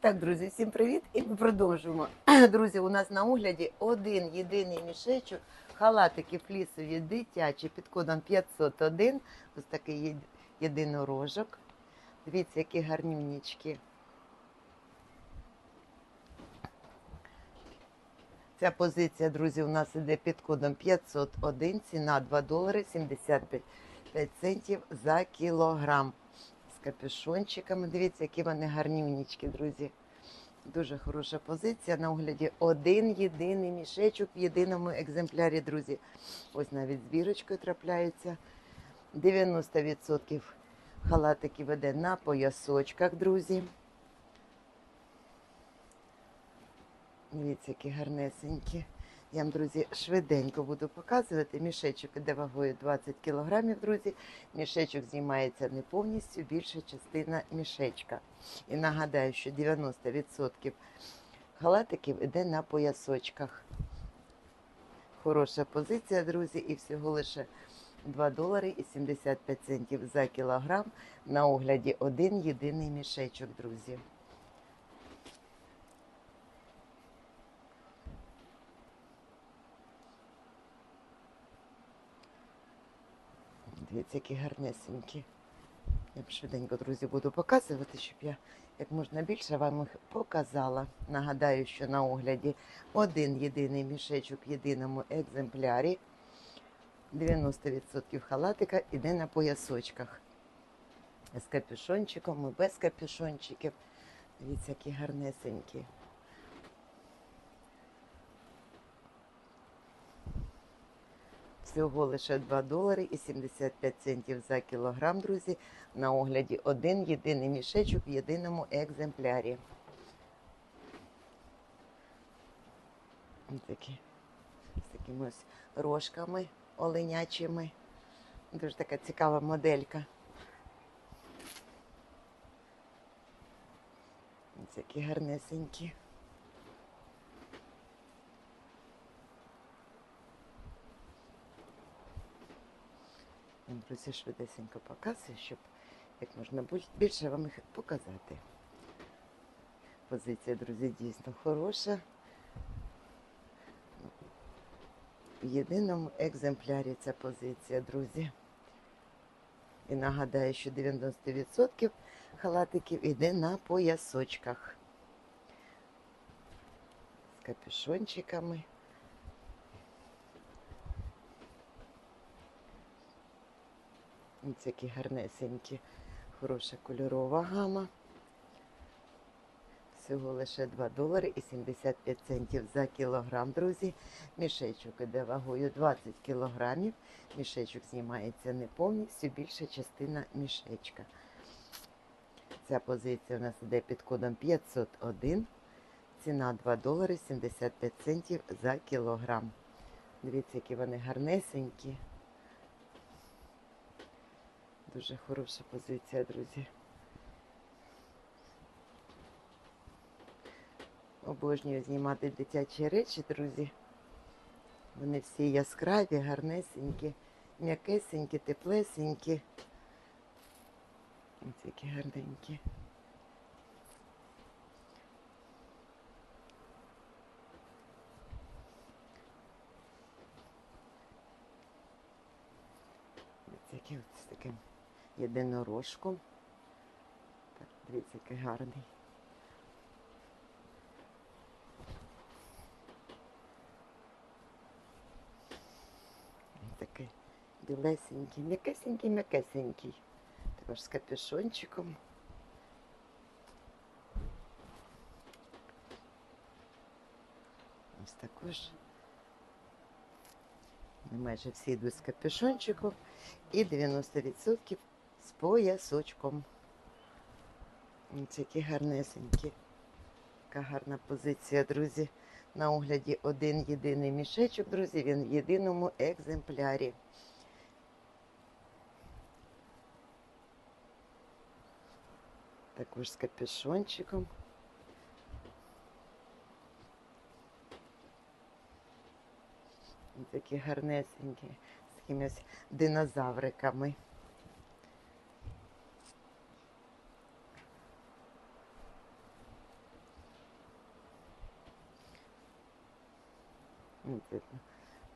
так, друзі, всім привіт! І ми продовжуємо. Друзі, у нас на огляді один єдиний мішечок, халатики флісові дитячі під кодом 501. Ось такий єдинорожок. Дивіться, які гарнюнічки. Ця позиція, друзі, у нас іде під кодом 501, ціна 2 долари 75 центів за кілограм. Капюшончиками. Дивіться, які вони гарнюнічки, друзі. Дуже хороша позиція. На огляді один єдиний мішечок в єдиному екземплярі, друзі. Ось навіть збірочкою трапляються. 90% халатиків веде на поясочках, друзі. Дивіться, які гарнесенькі. Я вам, друзі, швиденько буду показувати. Мішечок іде вагою 20 кг, друзі. Мішечок знімається не повністю, більша частина мішечка. І нагадаю, що 90% халатиків іде на поясочках. Хороша позиція, друзі, і всього лише 2 долари і 75 центів за кілограм. На огляді один єдиний мішечок, друзі. Дивіться, які гарнесенькі. Я швиденько, друзі, буду показувати, щоб я як можна більше вам їх показала. Нагадаю, що на огляді один єдиний мішечок в єдиному екземплярі. 90% халатика іде на поясочках. З капюшончиком і без капюшончиків. Дивіться, які гарнесенькі. Всього лише 2 долари і 75 центів за кілограм, друзі. На огляді один єдиний мішечок в єдиному екземплярі. Ось такі, з такими ось рожками оленячими. Дуже така цікава моделька. Ось які гарнесенькі. Вам, друзі, швидесенько показую, щоб як можна більше вам їх показати. Позиція, друзі, дійсно хороша. В єдиному екземплярі ця позиція, друзі. І нагадаю, що 90% халатиків іде на поясочках. З капюшончиками. Ось які гарнесенькі, хороша кольорова гама. Всього лише 2 долари і 75 центів за кілограм, друзі. Мішечок іде вагою 20 кілограмів. Мішечок знімається не повністю, більша частина мішечка. Ця позиція у нас іде під кодом 501. Ціна 2 долари 75 центів за кілограм. Дивіться, які вони гарнесенькі. Дуже хороша позиція, друзі. Обожнюю знімати дитячі речі, друзі. Вони всі яскраві, гарнесенькі, м'якесенькі, теплесенькі. Ось які гарненькі. Ось які от з єдинорожком. Так, дивіться, який гарний. Такий білесенький, м'якесенький, м'якесенький. Також з капюшончиком. Ось також. Майже всі йдуть з капюшончиком і 90% з поясочком. Ось які гарнесенькі. Така гарна позиція, друзі. На огляді один єдиний мішечок, друзі, він в єдиному екземплярі. Також з капюшончиком. Такі гарнесенькі, з якимись динозавриками.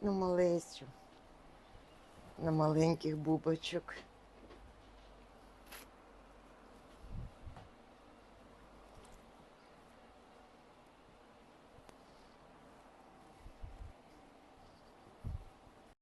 Ну малесю. На маленьких бубочок.